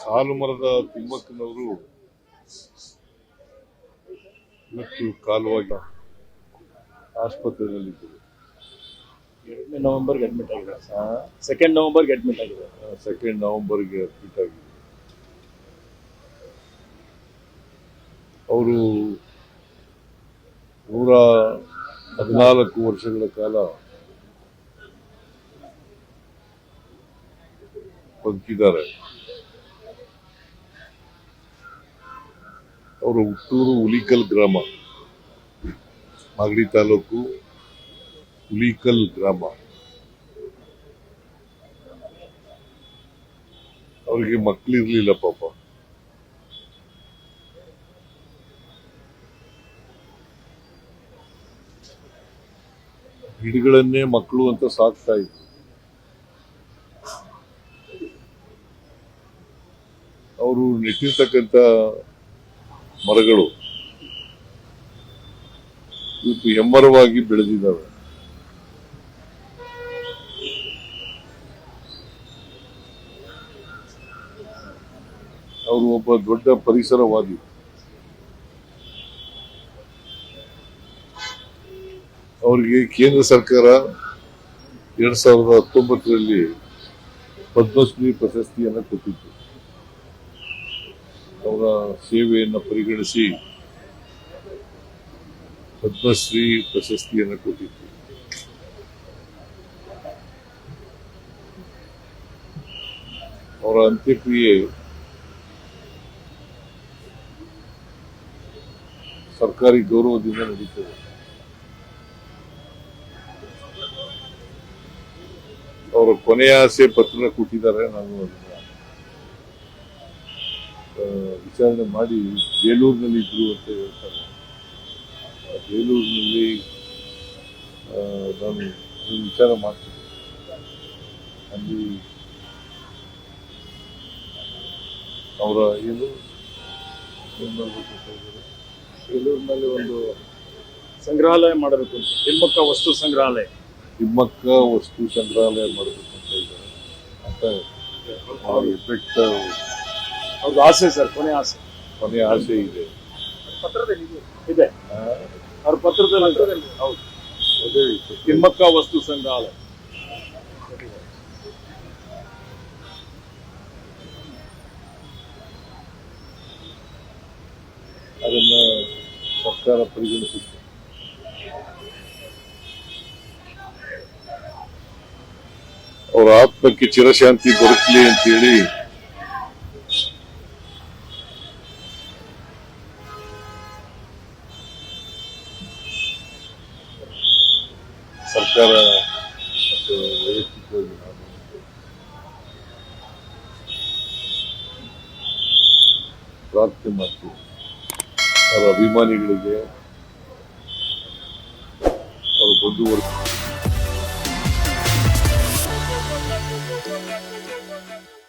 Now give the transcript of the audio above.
ಸಾಲು ಮರದ ತಿಮ್ಮಕ್ಕನವರು ಮತ್ತು ಕಾಲುವಾಗ ಆಸ್ಪತ್ರೆಯಲ್ಲಿದ್ದರು ಎರಡನೇ ನವೆಂಬರ್ಗೆ ಅಡ್ಮಿಟ್ ಆಗಿದೆ ಸೆಕೆಂಡ್ ನವೆಂಬರ್ಗೆ ಅಡ್ಮಿಟ್ ಆಗಿದೆ ಸೆಕೆಂಡ್ ನವೆಂಬರ್ಗೆ ಅಡ್ಮಿಟ್ ಆಗಿದೆ ಅವರು ನೂರ ಹದಿನಾಲ್ಕು ವರ್ಷಗಳ ಕಾಲ ಬದುಕಿದ್ದಾರೆ. ಅವರು ಹುಟ್ಟೂರು ಹುಲಿಕಲ್ ಗ್ರಾಮ. ಮಾಗಡಿ ತಾಲೂಕು ಹುಲಿಕಲ್ ಗ್ರಾಮ. ಅವರಿಗೆ ಮಕ್ಕಳಿರ್ಲಿಲ್ಲ ಪಾಪ. ಗಿಡಗಳನ್ನೇ ಮಕ್ಕಳು ಅಂತ ಸಾಕ್ತಾ ಇದ್ರು. ಅವರು ನೆಟ್ಟಿರ್ತಕ್ಕಂಥ ಮರಗಳು ಇವತ್ತು ಹೆಮ್ಮರವಾಗಿ ಬೆಳೆದಿದ್ದಾವೆ. ಅವರು ಒಬ್ಬ ದೊಡ್ಡ ಪರಿಸರವಾದಿ. ಅವರಿಗೆ ಕೇಂದ್ರ ಸರ್ಕಾರ ಎರಡ್ ಸಾವಿರದ ಹತ್ತೊಂಬತ್ತರಲ್ಲಿ ಪದ್ಮಶ್ರೀ ಪ್ರಶಸ್ತಿಯನ್ನು ಕೊಟ್ಟಿತ್ತು. ಅವರ ಸೇವೆಯನ್ನು ಪರಿಗಣಿಸಿ ಪದ್ಮಶ್ರೀ ಪ್ರಶಸ್ತಿಯನ್ನು ಕೊಟ್ಟಿತ್ತು ಅವರ ಅಂತ್ಯಕ್ರಿಯೆ ಸರ್ಕಾರಿ ಗೌರವದಿಂದ ನಡೀತದೆ. ಅವರ ಕೊನೆಯ ಆಸೆ ಪತ್ರ ಕೊಟ್ಟಿದ್ದಾರೆ ನಾನು. ವಿಚಾರಣೆ ಮಾಡಿ ಬೇಲೂರಿನಲ್ಲಿ ಇದ್ರು ಅಂತ ಹೇಳ್ತಾರೆ. ಆ ಬೇಲೂರಿನಲ್ಲಿ ನಾನು ವಿಚಾರ ಮಾಡ್ತೀನಿ. ಅಲ್ಲಿ ಅವರ ಏನು ಏನ್ ಮಾಡ್ಬೇಕು ಅಂತ ಇದ್ದಾರೆ? ಬೇಲೂರಿನಲ್ಲಿ ಒಂದು ಸಂಗ್ರಹಾಲಯ ಮಾಡಬೇಕು ಅಂತ ತಿಮ್ಮಕ್ಕ ವಸ್ತು ಸಂಗ್ರಹಾಲಯ. ಹಿಮ್ಮಕ್ಕ ವಸ್ತು ಸಂಗ್ರಹಾಲಯ ಮಾಡಬೇಕು ಅಂತ ಇದ್ದಾರೆ ಅಂತ ಎಫೆಕ್ಟ್ ಅವ್ರದ್ದು ಆಸೆ ಸರ್ ಕೊನೆ ಆಸೆ. ಕೊನೆಯ ಆಸೆ ಇದೆ. ಪತ್ರದಲ್ಲಿ ಇದೆ. ಅವ್ರ ಪತ್ರದಲ್ಲಿ ಹೌದು. ತಿಮ್ಮಕ್ಕ ವಸ್ತು ಸಂಗ್ರಹಾಲಯ. ಅದನ್ನ ಸರ್ಕಾರ ಪರಿಗಣಿಸುತ್ತೆ. ಅವರ ಆತ್ಮಕ್ಕೆ ಚಿರಶಾಂತಿ ದೊರಕಲಿ ಅಂತೇಳಿ ಸರ್ಕಾರ ಮತ್ತು ವೈಯಕ್ತಿಕವಾಗಿ ನಾನು ಪ್ರಾರ್ಥನೆ ಅವರ ಅಭಿಮಾನಿಗಳಿಗೆ ಅವರ ಬಂಧುವರ್ಗ